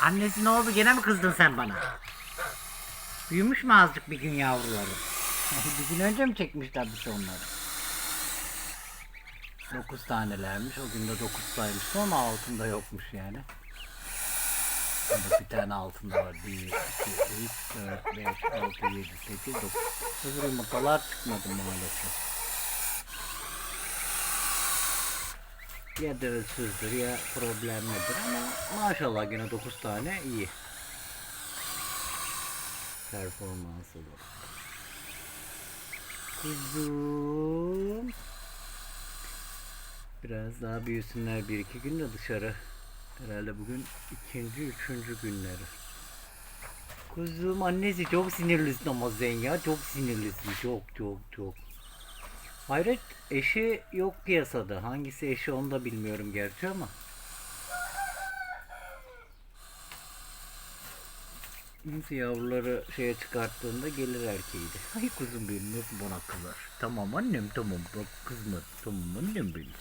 Annesi ne oldu gene mi kızdın sen bana? Büyümüş mü azıcık bir gün yavruları? bir gün önce mi çekmişler bir şey onları? 9 tanelermiş. O gün de 9 saymış. Sonra altında yokmuş yani. Burada bir tane altında var. 1, 2, 3, 4, 5, 6, 7, 8, 9. Öbür yumurtalar çıkmadı maalesef. Ya dölsüzdür ya problemlidir ama maşallah yine 9 tane iyi. Performansı bu. Kuzum. Biraz daha büyüsünler bir iki gün de dışarı. Herhalde bugün ikinci, üçüncü günleri. Kuzum annesi çok sinirlisin ama sen ya. Çok sinirlisin. Çok çok çok. Hayret eşi yok piyasada. Hangisi eşi onu da bilmiyorum gerçi ama. Neyse yavruları şeye çıkarttığında gelir erkeğiydi. Ay kuzum benim nasıl bana kızar. Tamam annem tamam bak kızma. Tamam annem benim.